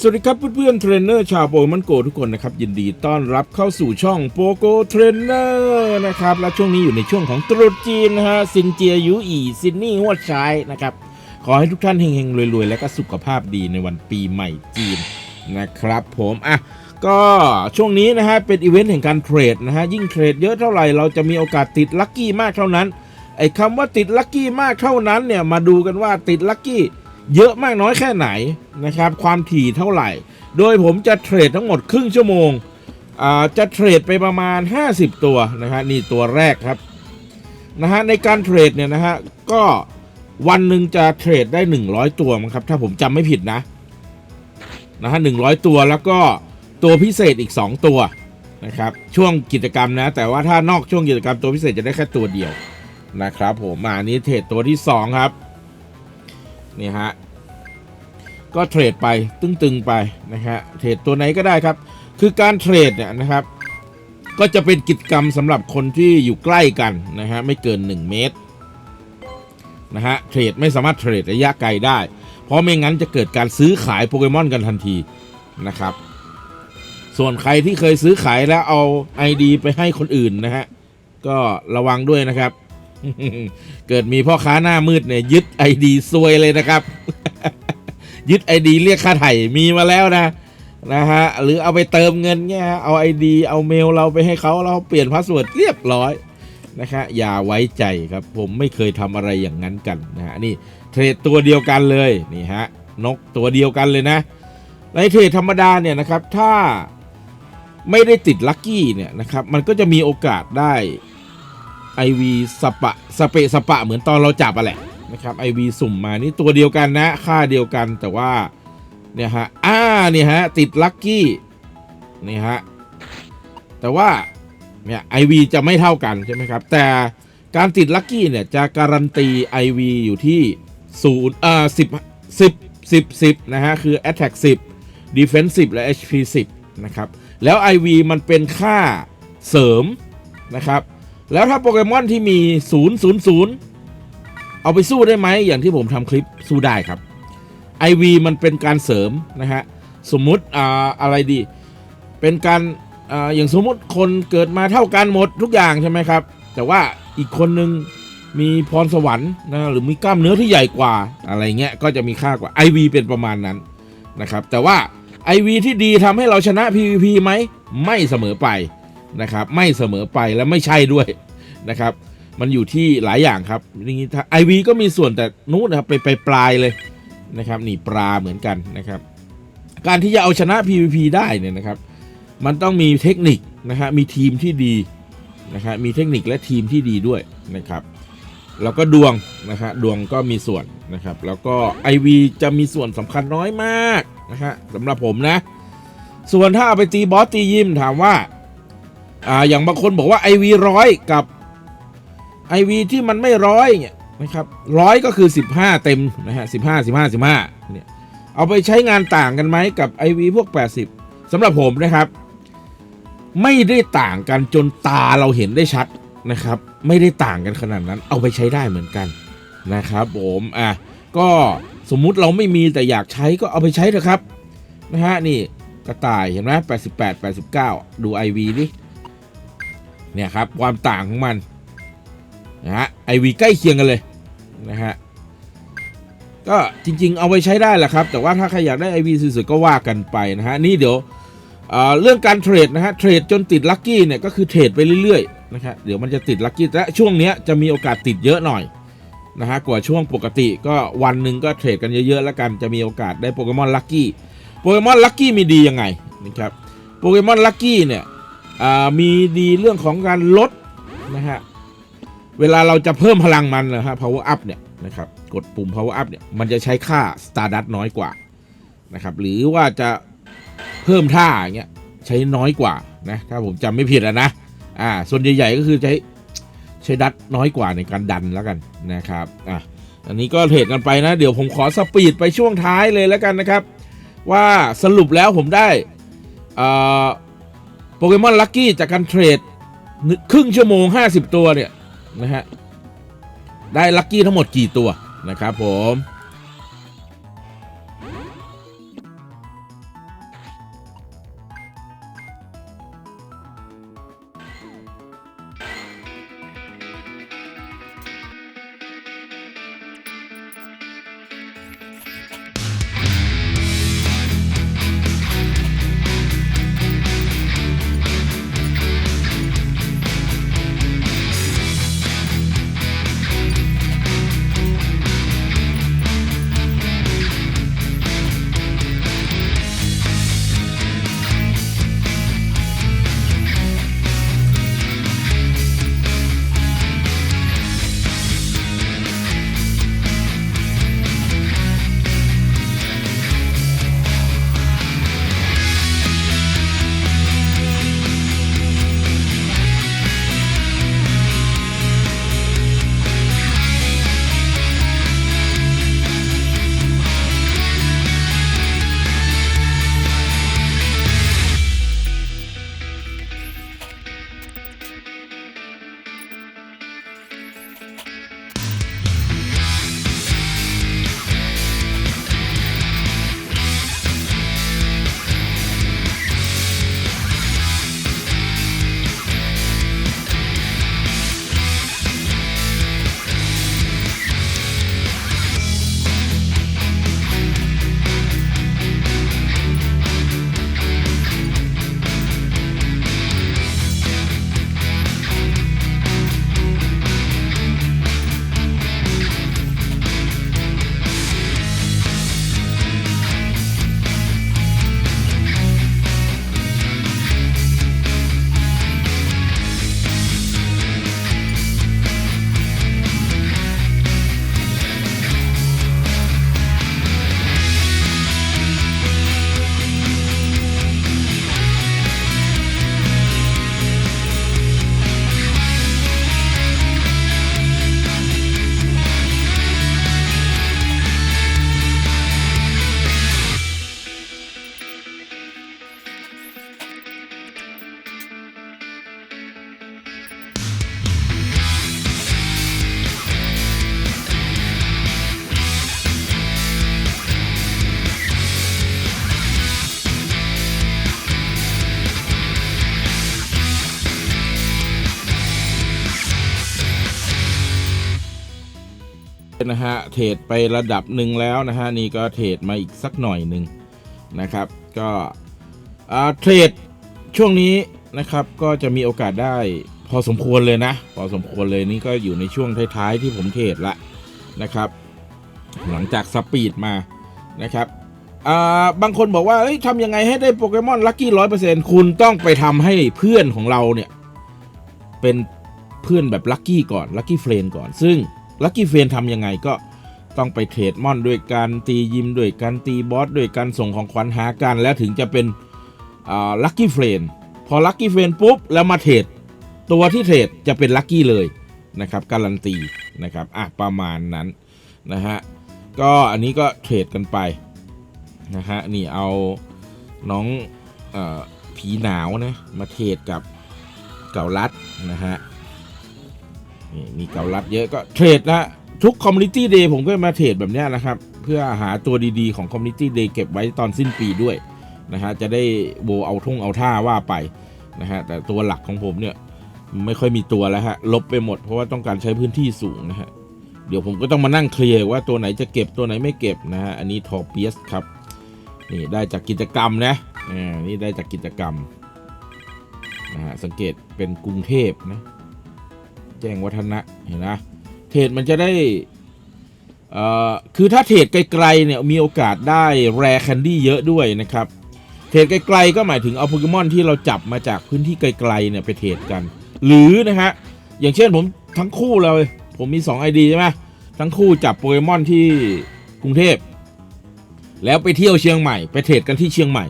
สวัสดีครับเพื่อนๆเทรนเนอร์ชาวโปเกมอนโกทุกคนนะครับยินดีต้อนรับเข้าสู่ช่องโปโกเทรนเนอร์นะครับและช่วงนี้อยู่ในช่วงของตรุษจีนนะฮะซินเจียยูอีซินนี่ฮวชายนะครับขอให้ทุกท่านเฮงๆรวยๆ และก็สุขภาพดีในวันปีใหม่จีนนะครับผมอะก็ช่วงนี้นะฮะเป็นอีเวนต์แห่งการเทรดนะฮะยิ่งเทรดเยอะเท่าไหร่เราจะมีโอกาสติดลัคกี้มากเท่านั้นไอ้คำว่าติดลัคกี้มากเท่านั้นเนี่ยมาดูกันว่าติดลัคกี้ เยอะมากน้อยแค่ไหนนะครับ ความถี่เท่าไหร่ โดยผมจะเทรดทั้งหมดครึ่งชั่วโมงอ่าจะเทรดไปประมาณ 50 ตัวนะฮะนี่ตัวแรกครับนะฮะในการเทรดเนี่ยนะฮะก็วันหนึ่งจะเทรดได้ 100 ตัวมั้งครับ ถ้าผมจำไม่ผิดนะนะฮะ100ตัวแล้วก็ตัวพิเศษอีก 2 ตัวนะครับช่วงกิจกรรมนะ แต่ว่าถ้านอกช่วงกิจกรรมตัวพิเศษจะได้แค่ตัวเดียวนะครับผมมาอันนี้เทรดตัวที่ 2 ครับ นี่ฮะก็เทรดไปตึงๆไปนะฮะเทรดตัวไหนก็ได้ครับ คือการเทรดเนี่ยนะครับ ก็จะเป็นกิจกรรมสำหรับคนที่อยู่ใกล้กันนะฮะไม่เกิน 1 เมตรนะฮะเทรดไม่สามารถเทรดระยะไกลได้ เพราะไม่งั้นจะเกิดการซื้อขายโปเกมอนกันทันทีนะครับ ส่วนใครที่เคยซื้อขายแล้วเอา ID ไปให้คนอื่นนะฮะก็ระวังด้วยนะครับ เกิดมีพ่อค้าหน้ามืดเนี่ยยึดไอดีซวยเลยนะครับ ยึดไอดีเรียกค่าไถ่มีมาแล้วนะนะฮะหรือเอาไปเติมเงินเนี่ยเอาไอดีเอาเมลเราไปให้เขาเราเปลี่ยนพาสเวิร์ดเรียบร้อยนะคะอย่าไว้ใจครับผมไม่เคยทำอะไรอย่างนั้นกันนะฮะนี่เทรดตัวเดียวกันเลยนี่ฮะนกตัวเดียวกันเลยนะ ในเทรดธรรมดาเนี่ยนะครับถ้าไม่ได้ติดลัคกี้เนี่ยนะครับมันก็จะมีโอกาสได้ ไอวีสปะสเปสปะเหมือนตอนเราจับอะแหละนะครับไอวีสุ่มมานี่ตัวเดียวกันนะ ค่าเดียวกันแต่ว่าเนี่ยฮะอ่าเนี่ยฮะติดลัคกี้นี่ฮะแต่ว่าเนี่ยไอวีจะไม่เท่ากันใช่ไหมครับ แต่การติดลัคกี้เนี่ยจะการันตี IV อยู่ที่ศูนย์เอ่าสิบสิบสิบสิบนะฮะ คือ Attack 10 Defense 10 และ HP 10 นะครับ แล้ว IV มันเป็นค่าเสริมนะครับ แล้วถ้าโปเกมอนที่มี 0 0 0 เอาไปสู้ได้ไหม อย่างที่ผมทำคลิปสู้ได้ครับ IV มันเป็นการเสริมนะฮะ สมมุติอ่าอะไรดี เป็นการอ่าอย่างสมมุติคนเกิดมาเท่ากันหมดทุกอย่างใช่ไหมครับ แต่ว่าอีกคนนึงมีพรสวรรค์นะหรือมีกล้ามเนื้อที่ใหญ่กว่าอะไรเงี้ยก็จะมีค่ากว่า IV เป็นประมาณนั้นนะครับ แต่ว่า IV ที่ดีทำให้เราชนะ PVP ไหมไม่เสมอไป นะครับ ไม่เสมอไปและไม่ใช่ด้วยนะครับ มันอยู่ที่หลายอย่างครับนี่ไอวีก็มีส่วนแต่นู้นนะครับไปไปปลายเลยนะครับนี่ปลาเหมือนกันนะครับ การที่จะเอาชนะ PVP ได้เนี่ยนะครับ มันต้องมีเทคนิคนะฮะมีทีมที่ดีนะครับมีเทคนิคและทีมที่ดีด้วยนะครับแล้วก็ดวงนะฮะดวงก็มีส่วนนะครับ แล้วก็ IV จะมีส่วนสำคัญน้อยมากนะฮะสำหรับผมนะ ส่วนถ้าเอาไปตีบอสตียิมถามว่า อ่าอย่างบางคนบอกว่า IV ร้อยกับ IV ที่มันไม่ร้อยเนี่ยนะครับร้อยก็คือ 15 เต็มนะฮะ15 15 15เนี่ยเอาไปใช้งานต่างกันไหมกับ IV พวก 80สำหรับผมนะครับ ไม่ได้ต่างกันจนตาเราเห็นได้ชัดนะครับ ไม่ได้ต่างกันขนาดนั้นเอาไปใช้ได้เหมือนกันนะครับผมอะก็สมมุติเราไม่มีแต่อยากใช้ก็เอาไปใช้เถอะครับนะฮะนี่กระต่ายเห็นไหม88 89 ดู IV ดิ เนี่ยครับความต่างของมันนะฮะไอวีใกล้เคียงกันเลยนะฮะก็จริงๆเอาไปใช้ได้แหละครับ แต่ว่าถ้าใครอยากได้ IV สวยๆก็ว่ากันไปนะฮะนี่เดี๋ยวเเรื่องการเทรดนะฮะเทรดจนติดลัคกี้เนี่ยก็คือเทรดไปเรื่อยๆนะครับเดี๋ยวมันจะติดลัคกี้และช่วงเนี้ยจะมีโอกาสติดเยอะหน่อยนะฮะกว่าช่วงปกติก็วันหนึ่งก็เทรดกันเยอะๆแล้วกันจะมีโอกาสได้โปเกมอนลัคกี้โปเกมอนลัคกี้มีดียังไงนะครับโปเกมอนลัคกี้เนี่ย มีดีเรื่องของการลดนะฮะ เวลาเราจะเพิ่มพลังมันนะฮะ power up เนี่ยนะครับ กดปุ่ม power up เนี่ย มันจะใช้ค่า stardust น้อยกว่านะครับ หรือว่าจะเพิ่มท่าอย่างเงี้ยใช้น้อยกว่านะ ถ้าผมจำไม่ผิดอะนะ อ่า ส่วนใหญ่ๆก็คือใช้ใช้ดัตน้อยกว่าในการดันแล้วกันนะครับ อะ อันนี้ก็เทรดกันไปนะ เดี๋ยวผมขอสปีดไปช่วงท้ายเลยแล้วกันนะครับ ว่าสรุปแล้วผมได้อ่า โปเกมอนลัคกี้จากการเทรดครึ่งชั่วโมง 50 ตัวเนี่ยนะฮะได้ลัคกี้ทั้งหมดกี่ตัวนะครับผม นะฮะ เทรดไประดับหนึ่งแล้วนะฮะ นี่ก็เทรดมาอีกสักหน่อยหนึ่งนะครับ ก็อ่าเทรดช่วงนี้นะครับ ก็จะมีโอกาสได้พอสมควรเลยนะ พอสมควรเลยนี่ก็อยู่ในช่วงท้ายๆที่ผมเทรดละนะครับ หลังจากสปีดมานะครับอ่าบางคนบอกว่าเอ้ยทำยังไงให้ได้โปเกมอนลัคกี้ร้อยเปอร์เซ็นต์คุณต้องไปทำให้เพื่อนของเราเนี่ย เป็นเพื่อนแบบลัคกี้ก่อนลัคกี้เฟรนก่อน ซึ่ง ลัคกี้เฟรนทำยังไงก็ต้องไปเทรดมอนด้วยการตียิมด้วยการตีบอสด้วยการส่งของขวัญหากัน แล้วถึงจะเป็นลัคกี้เฟรนพอลัคกี้เฟรนปุ๊บ แล้วมาเทรดตัวที่เทรดจะเป็นลัคกี้เลยนะครับการันตีนะครับอะประมาณนั้นนะฮะก็อันนี้ก็เทรดกันไปนะฮะนี่เอาน้องอผีหนาวนะมาเทรดกับเก่าลัดนะฮะ นี่มีเกาลัดเยอะก็เทรดนะทุกคอมมูนิตี้เดย์ผมก็มาเทรดแบบนี้นะครับ เพื่อหาตัวดีๆของคอมมูนิตี้เดย์เก็บไว้ตอนสิ้นปีด้วยนะฮะจะได้โบเอาทุ่งเอาท่าว่าไปนะฮะแต่ตัวหลักของผมเนี่ยไม่ค่อยมีตัวแล้วฮะลบไปหมดเพราะว่าต้องการใช้พื้นที่สูงนะฮะเดี๋ยวผมก็ต้องมานั่งเคลียร์ว่าตัวไหนจะเก็บตัวไหนไม่เก็บนะฮะอันนี้ทอเปียสครับนี่ได้จากกิจกรรมนะอ่านี่ได้จากกิจกรรมนะฮะสังเกตเป็นกรุงเทพนะ แจ้งวัฒนะเห็นนะเทรดมันจะได้คือถ้าเทรดไกลๆเนี่ยมีโอกาสได้แรแคนดี้เยอะด้วยนะครับ เทรดไกลๆก็หมายถึงเอาโปเกมอนที่เราจับมาจากพื้นที่ไกลๆเนี่ยไปเทรดกัน หรือนะฮะอย่างเช่นผมทั้งคู่เลย ผมมี 2 ID ใช่ไหมทั้งคู่จับโปเกมอนที่กรุงเทพ แล้วไปเที่ยวเชียงใหม่ ไปเทรดกันที่เชียงใหม่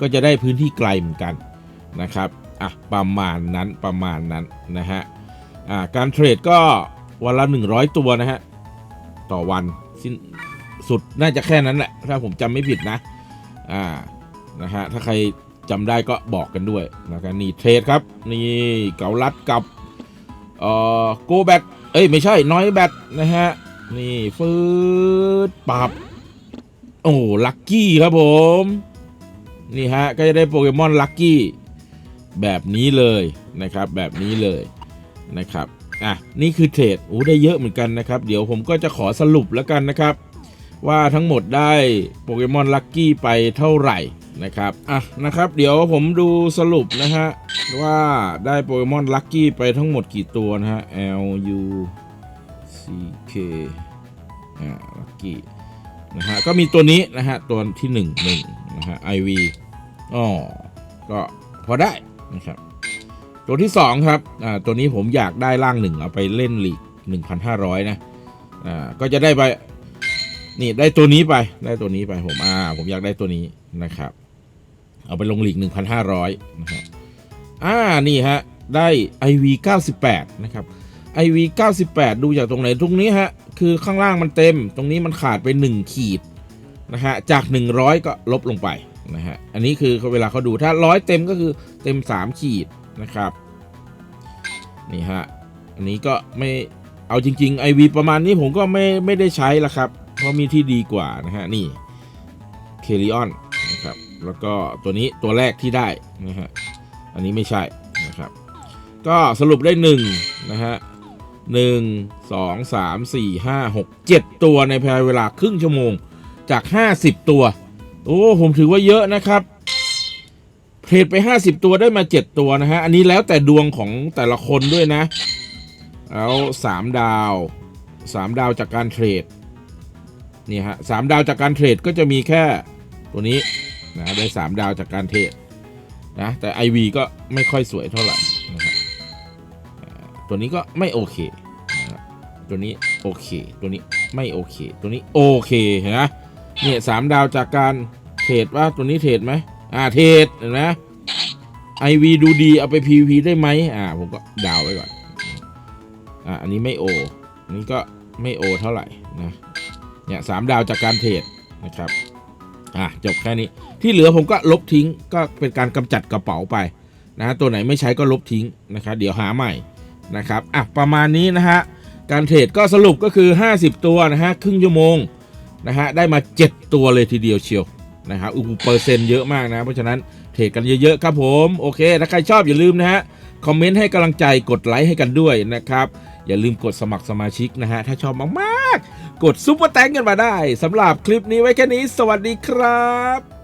ก็จะได้พื้นที่ไกลเหมือนกันนะครับอะประมาณนั้นประมาณนั้นนะฮะ การเทรดก็วันละ 100 ตัวนะฮะ ต่อวันสิ้นสุดน่าจะแค่นั้นแหละ ถ้าผมจำไม่ผิดนะ อ่า นะฮะ ถ้าใครจำได้ก็บอกกันด้วยนะครับนี่เทรดครับ นี่เกาลัดกับเอ่อโกแบทเอ้ย ไม่ใช่ น้อยแบทนะฮะ นี่ฟืดปับ โอ้ลัคกี้ครับผม นี่ฮะ ก็จะได้โปเกมอนลัคกี้แบบนี้เลยนะครับ แบบนี้เลย นะครับอะนี่คือเทรดโอ้ได้เยอะเหมือนกันนะครับ เดี๋ยวผมก็จะขอสรุปแล้วกันนะครับ ว่าทั้งหมดได้โปเกมอนลัคกี้ไปเท่าไหร่นะครับอะนะครับ เดี๋ยวผมดูสรุปนะฮะว่าได้โปเกมอนลัคกี้ไปทั้งหมดกี่ตัวนะฮะ L U C K อ่าลัคกี้นะฮะก็มีตัวนี้นะฮะตัวที่1นึ่งหนึ่งนะฮะ IV อ๋อก็พอได้นะครับ ตัวที่ 2 ครับอ่าตัวนี้ผมอยากได้ล่างหนึ่งเอาไปเล่นลีก1,500 นะอ่าก็จะได้ไปนี่ได้ตัวนี้ไปได้ตัวนี้ไปผมอ่าผมอยากได้ตัวนี้นะครับ เอาไปลงลีก1,500นะครับอ่านี่ฮะได้ IV 98 นะครับ IV 98 ดูจากตรงไหนตรงนี้ฮะคือข้างล่างมันเต็ม ตรงนี้มันขาดไป 1 ขีดนะฮะจาก 100 ก็ลบลงไปนะฮะอันนี้คือเวลาเขาดูถ้าร้อยเต็มก็คือเต็ม 3 ขีด นะครับ นี่ฮะ อันนี้ก็ไม่เอาจริงๆ IV ประมาณนี้ผมก็ไม่ไม่ได้ใช้ละครับ เพราะมีที่ดีกว่านะฮะ นี่เคลิออนนะครับ แล้วก็ตัวนี้ตัวแรกที่ได้นะฮะ อันนี้ไม่ใช่นะครับ ก็สรุปได้1นะฮะหนึ่งสองสามสี่ห้าหกเจ็ดตัวในภายในเวลาครึ่งชั่วโมงจาก 50 ตัว โอ้ ผมถือว่าเยอะนะครับ เทรดไป 50 ตัวได้มา 7 ตัวนะฮะ อันนี้แล้วแต่ดวงของแต่ละคนด้วยนะ แล้ว 3 ดาว 3 ดาวจากการเทรดนี่ฮะสามดาวจากการเทรดก็จะมีแค่ตัวนี้นะได้ 3 ดาวจากการเทรดนะแต่ IV ก็ไม่ค่อยสวยเท่าไหร่นะครับตัวนี้ก็ไม่โอเคนะตัวนี้โอเค ตัวนี้ไม่โอเค ตัวนี้โอเคเห็นไหมเนี่ยสามดาวจากการเทรดว่าตัวนี้เทรดไหม อ่าเทรดเห็นไหมไอวีดูดีเอาไป PVP ได้ไหมอ่า ผมก็ดาวไว้ก่อน อ่าอันนี้ไม่โออันนี้ก็ไม่โอเท่าไหร่นะเนี่ยสามดาวจากการเทรดนะครับอะจบแค่นี้ที่เหลือผมก็ลบทิ้งก็เป็นการกำจัดกระเป๋าไปนะฮะตัวไหนไม่ใช้ก็ลบทิ้งนะครับเดี๋ยวหาใหม่นะครับอะประมาณนี้นะฮะการเทรดก็สรุปก็คือ 50 ตัวนะฮะครึ่งชั่วโมงนะฮะได้มา 7 ตัวเลยทีเดียวเชียว นะครับอุปเปอร์เซ็นต์เยอะมากนะ เพราะฉะนั้นเทรดกันเยอะๆครับผมโอเคถ้าใครชอบอย่าลืมนะฮะคอมเมนต์ให้กำลังใจกดไลค์ให้กันด้วยนะครับ อย่าลืมกดสมัครสมาชิกนะฮะ ถ้าชอบมากๆ กดซุปเปอร์แตงกันมาได้สำหรับคลิปนี้ไว้แค่นี้ สวัสดีครับ